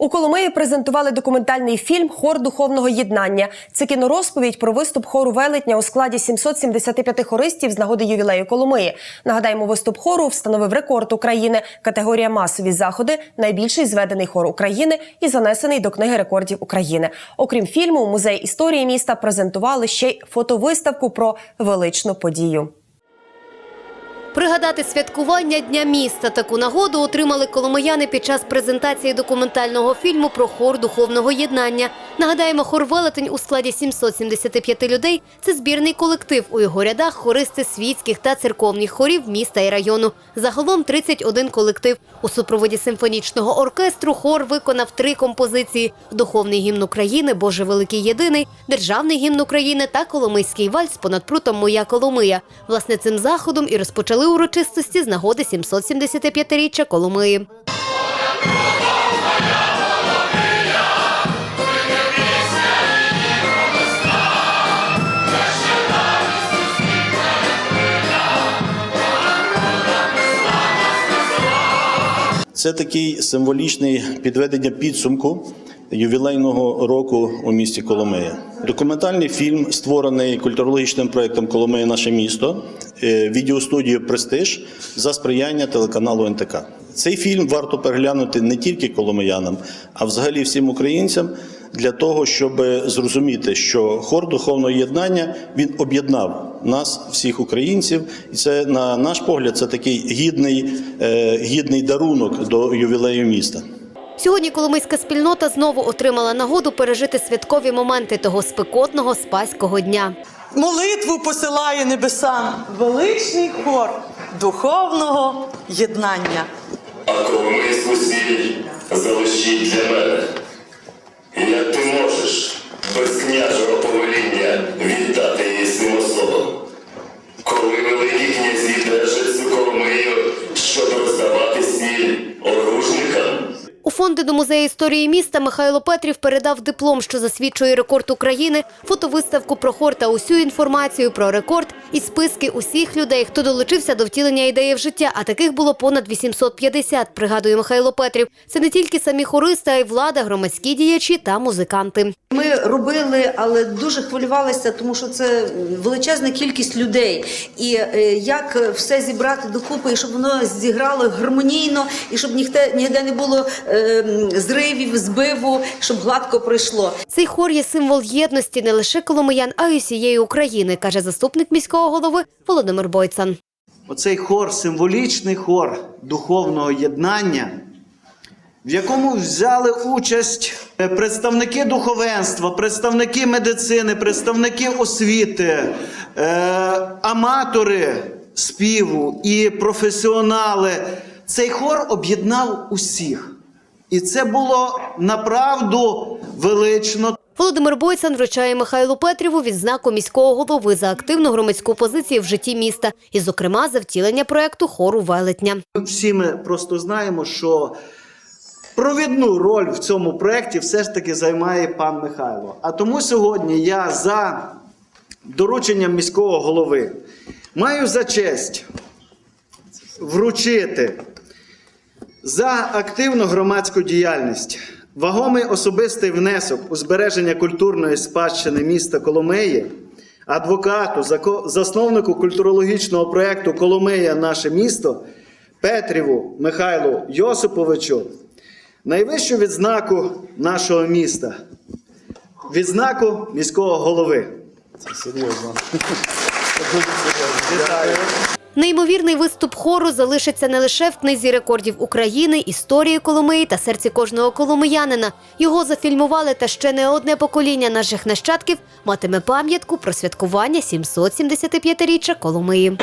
У Коломиї презентували документальний фільм Хор духовного єднання. Це кінорозповідь про виступ хору велетня у складі 775 хористів з нагоди ювілею Коломиї. Нагадаємо, виступ хору встановив рекорд України. Категорія масові заходи найбільший зведений хор України і занесений до книги рекордів України. Окрім фільму, музей історії міста презентували ще й фотовиставку про величну подію. Пригадати святкування Дня міста таку нагоду отримали коломияни під час презентації документального фільму про хор духовного єднання. Нагадаємо, хор велетень у складі 775 людей це збірний колектив. У його рядах хористи світських та церковних хорів міста і району. Загалом 31 колектив. У супроводі симфонічного оркестру хор виконав три композиції: духовний гімн України, Боже Великий Єдиний, державний гімн України та Коломийський вальс понад прутом Моя Коломия. Власне, цим заходом і розпочали урочистості з нагоди 775-річчя Коломиї. Це такий символічний підведення підсумку ювілейного року у місті Коломия. Документальний фільм створений культурологічним проєктом Коломия Наше місто е, відеостудією Престиж за сприяння телеканалу НТК. Цей фільм варто переглянути не тільки коломиянам, а взагалі всім українцям для того, щоб зрозуміти, що хор духовного єднання він об'єднав нас, всіх українців, і це на наш погляд, це такий гідний, е, гідний дарунок до ювілею міста. Сьогодні коломийська спільнота знову отримала нагоду пережити святкові моменти того спекотного спаського дня. Молитву посилає небесам величний хор духовного єднання. А коломийську сіль залишіть для мене. Як ти можеш без княжого повеління У до музею історії міста Михайло Петрів передав диплом, що засвідчує рекорд України, фотовиставку про хор та усю інформацію про рекорд і списки усіх людей, хто долучився до втілення ідеї в життя. А таких було понад 850, пригадує Михайло Петрів. Це не тільки самі хористи, а й влада, громадські діячі та музиканти. Ми робили, але дуже хвилювалися, тому що це величезна кількість людей. І е, як все зібрати докупи, і щоб воно зіграло гармонійно, і щоб ніхто ніде не було е, зривів, збиву, щоб гладко пройшло. Цей хор є символ єдності не лише коломиян, а й усієї України, каже заступник міського голови Володимир Бойцан. Оцей хор, символічний хор духовного єднання, в якому взяли участь е, представники духовенства, представники медицини, представники освіти, е, аматори співу і професіонали. Цей хор об'єднав усіх. І це було направду велично. Володимир Бойцан вручає Михайлу Петріву відзнаку міського голови за активну громадську позицію в житті міста, і, зокрема, за втілення проекту хору велетня. Всі ми просто знаємо, що провідну роль в цьому проєкті все ж таки займає пан Михайло. А тому сьогодні я за дорученням міського голови маю за честь вручити за активну громадську діяльність, вагомий особистий внесок у збереження культурної спадщини міста Коломиї, адвокату, засновнику культурологічного проєкту Коломия наше місто Петріву Михайлу Йосиповичу, найвищу відзнаку нашого міста, відзнаку міського голови. Вітаю. Неймовірний виступ хору залишиться не лише в книзі рекордів України, історії Коломиї та серці кожного коломиянина. Його зафільмували, та ще не одне покоління наших нащадків матиме пам'ятку про святкування 775-річчя Коломиї.